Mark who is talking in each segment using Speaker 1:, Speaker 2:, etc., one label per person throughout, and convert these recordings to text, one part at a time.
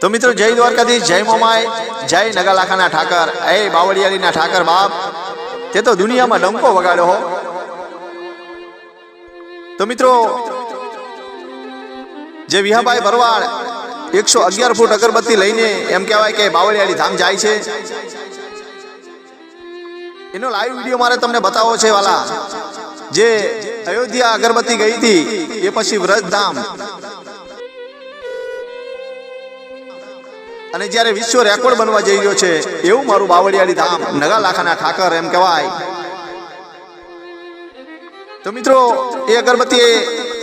Speaker 1: તો મિત્રો, જય દ્વારકાધીશ, જય મોમાય જય નગાલાખાના ઠાકર, એ બાવળિયારીના ઠાકર બાપ. તે તો દુનિયામાં ડંકો વગાડ્યો હો. તો મિત્રો, જે વિહાભાઈ ભરવાડ એકસો અગિયાર ફૂટ અગરબત્તી લઈને એમ કહેવાય કે બાવળિયાળી ધામ જાય છે. એનો લાઈવ વીડિયો મારે તમને બતાવો છે વાલા. જે અયોધ્યા અગરબત્તી ગઈ હતી, એ પછી વ્રજધામ અને જ્યારે વિશ્વ રેકોર્ડ બનવા જઈ રહ્યો છે, એવું મારું બાવળિયાળી ધામ નગા લાખાના ઠાકર એમ કહેવાય. તો મિત્રો, એ અગરબત્તી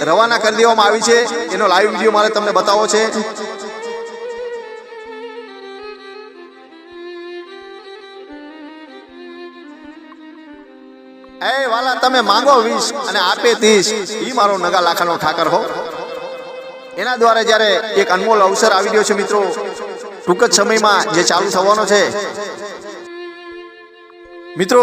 Speaker 1: રવાના કરી દેવામાં આવી છે. એનો લાઈવ વીડિયો મારે તમને બતાવો છે. એ વાલા, તમે માંગો વીસ અને આપે ત્રીસ. એ મારો નગા લાખાનો ઠાકર હો. એના દ્વારા જ્યારે એક અનમોલ અવસર આવી ગયો છે મિત્રો ટૂંક જ સમયમાં જે ચાલુ થવાનો છે. મિત્રો,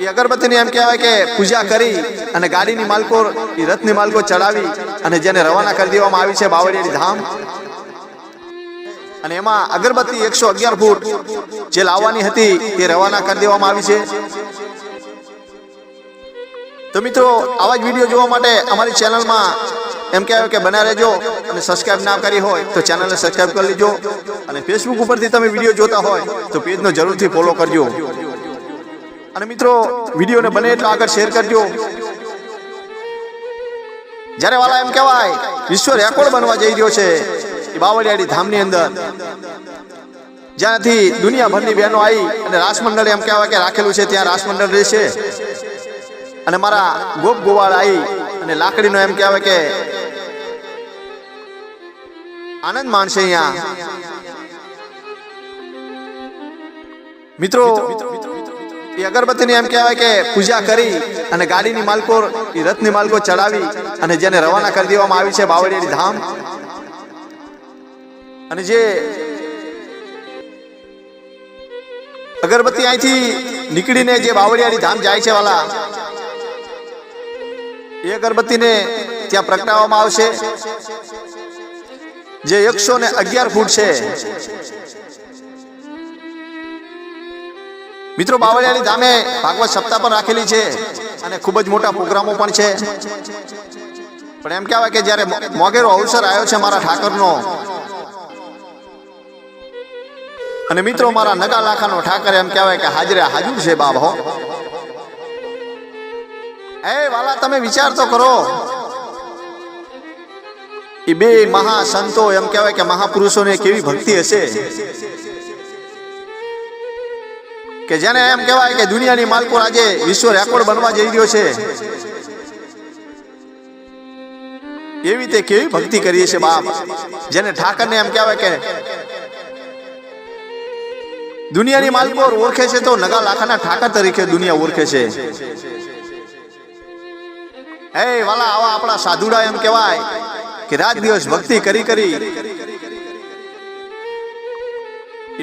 Speaker 1: એ અગરબત્તીની એમ કહેવાય કે પૂજા કરી અને ગાડીની માલકો, એ રથની માલકો ચડાવી અને જેને રવાના કરી દેવામાં આવી છે બાવળિયાની ધામ. અને એમાં અગરબત્તી એકસો અગિયાર ફૂટ જે લાવવાની હતી તે રવાના કરી દેવામાં આવી છે. તો મિત્રો, આવા જ વીડિયો જોવા માટે અમારી ચેનલમાં એમ કહેવાય કે બના રહેજો અને સબસ્ક્રાઇબ ના કરી હોય તો ચેનલને સબસ્ક્રાઇબ કરી લેજો અને ફેસબુક ઉપરથી તમે વીડિયો જોતા હોય તો પેજનો જરૂરથી ફોલો કરજો. અને મિત્રો વિડીયોને બને એટલો આગળ શેર કરજો. જ્યારે વાલા એમ કહેવાય, વિશ્વ રેકોર્ડ બનવા જઈ રહ્યો છે, એ બાવળિયાળી ધામની અંદર. જ્યાંથી દુનિયાભરની બહેનો આવી અને રાસમંડળ એમ કહેવાય કે રાખેલું છે, ત્યાં રાસમંડળ રહેશે. અને મારા ગોપ ગોવાળ આવી અને લાકડીનો એમ કહેવાય કે આનંદ માણશે અહીંયા. મિત્રો, એ અગરબત્તીની એમ કહેવાય કે પૂજા કરી અને ગાડીની માલકો, એ રથની માલકો ચડાવી અને જેને રવાના કરી દેવામાં આવી છે બાવળિયાળી ધામ. અને જે અગરબત્તી અહીંથી નીકળીને જે બાવળિયાની ધામ જાય છે વાલા, એ અગરબત્તીને ત્યાં પ્રગટાવવામાં આવશે. જે એકસો ને અગિયાર ફૂટ છે. મિત્રો બાવળિયાની ધામે ભાગવત સપ્તાહ પણ રાખેલી છે અને ખૂબ જ મોટા પ્રોગ્રામો પણ છે. પણ એમ કહેવાય કે જ્યારે મોગેરો અવસર આવ્યો છે મારા ઠાકરનો, અને મિત્રો, મારા નગા લાખાનો ઠાકર એમ કહેવાય કે હાજરે હાજર છે બાબ હો. એ વાલા, તમે વિચાર તો કરો. એ બે મહાસંતો એમ કહેવાય કે મહાપુરુષોને કેવી ભક્તિ હશે કે જેને એમ કહેવાય કે દુનિયાની માલકો આજે વિશ્વ રેકોર્ડ બનવા જઈ રહ્યો છે. એવી તે કેવી ભક્તિ કરીએ છે બાપ, જેને ઠાકરને એમ કહેવાય કે દુનિયાની માલકો ઓળખે છે તો નગા લાખાના ઠાકર તરીકે દુનિયા ઓળખે છે. હે વાલા, આવા આપણા સાધુડા એમ કહેવાય કે રાત દિવસ ભક્તિ કરી કરી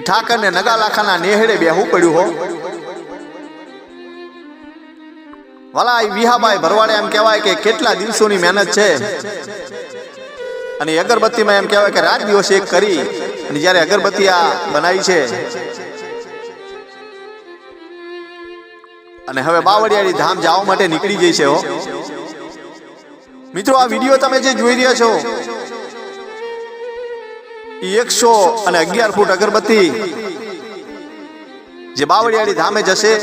Speaker 1: ઠાકર ને નગા લાખાના નેહડે બેહવું પડ્યું હો. વાલા વિહાબાઈ ભરવાડે એમ કહેવાય કે કેટલા દિવસોની મહેનત છે. અને અગરબત્તીમાં એમ કહેવાય કે રાત દિવસ એક કરી અને જ્યારે અગરબત્તી આ બનાવી છે. અને હવે બાવળિયાળી ધામ જવા માટે નીકળી ગઈ છે હો. મિત્રો, આ વીડિયો તમે જે જોઈ રહ્યા છો એકસો અને અગિયાર ફૂટ અગરબત્તી જે બાવળિયાળી ધામે જશે.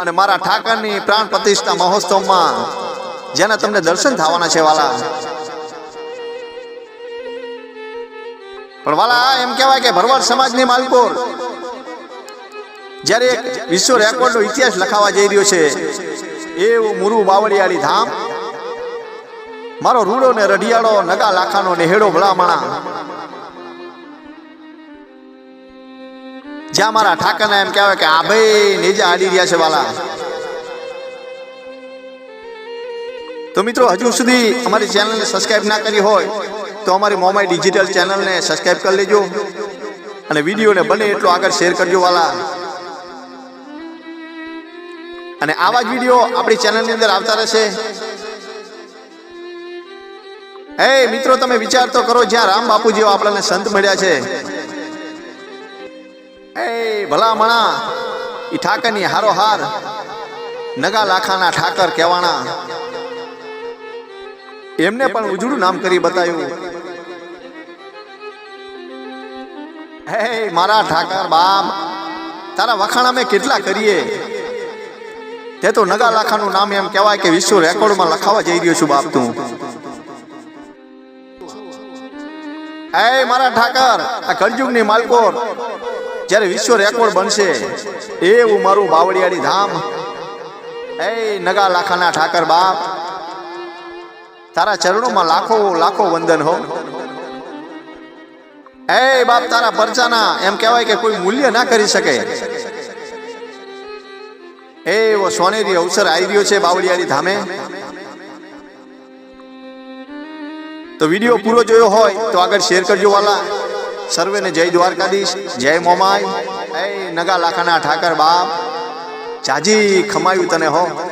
Speaker 1: અને મારા ઠાકરની પ્રાણ પ્રતિષ્ઠા મહોત્સવમાં જેના તમને દર્શન થવાના છે, વાલા. પણ વાલા એમ કહેવાય કે ભરવાડ સમાજની માલકોર જ્યારે એક વિશ્વ રેકોર્ડનો ઇતિહાસ લખાવા જઈ રહ્યો છે એવું મુરુ બાવળિયાળી ધામ. મારો રૂડો ને રઢિયાળો નગા લાખાનો નેહેડો ભલામણા. જ્યાં મારા ઠાકરને એમ કહેવાય કે આ ભાઈ નેજા આડી રહ્યા છે વાલા. તો મિત્રો, હજુ સુધી અમારી ચેનલને સબસ્ક્રાઇબ ના કરી હોય, તો અમારી મોમાઈ ડિજિટલ ચેનલને સબસ્ક્રાઇબ કરી લેજો. અને વિડીયોને બને એટલો આગળ શેર કરજો વાલા. અને આવા જ વીડિયો આપણી ચેનલની અંદર આવતા રહેશે. એ મિત્રો, તમે વિચાર તો કરો, જ્યાં રામ બાપુ જેવો આપણને સંત મળ્યા છે. એ ભલા મણા ઈ ઠાકરની હારો હાર નગા લાખાના ઠાકર કહેવાના એમને પણ ઉજળું નામ કરી બતાવ્યું. હે, મારા ઠાકર બાપ, તારા વખાણા મેં કેટલા કરીએ? તે તો નગા લાખાનું નામ એમ કહેવાય કે વિશ્વ રેકોર્ડમાં લખાવા જઈ રહ્યો છું બાપ તું એ મારા ઠાકર, આ કળજુગની માલકોર જ્યારે વિશ્વ રેકોર્ડ બનશે, એવું મારું બાવળિયાળી ધામ. એ નગા લાખાના ઠાકર બાપ, તારા ચરણોમાં લાખો લાખો વંદન હો. એ બાપ તારા પરચાના, એમ કહેવાય કે કોઈ મૂલ્ય ના કરી શકે. એવો સોનેરી અવસર આવી રહ્યો છે બાવળિયાળી ધામે. તો વીડિયો પૂરો જોયો હોય તો આગળ શેર કરજો વાલા. સર્વેને જય દ્વારકાધીશ, જય મોમાય એ નગા લાખાના ઠાકર બાપ. જાજી ખમાયું તને હો.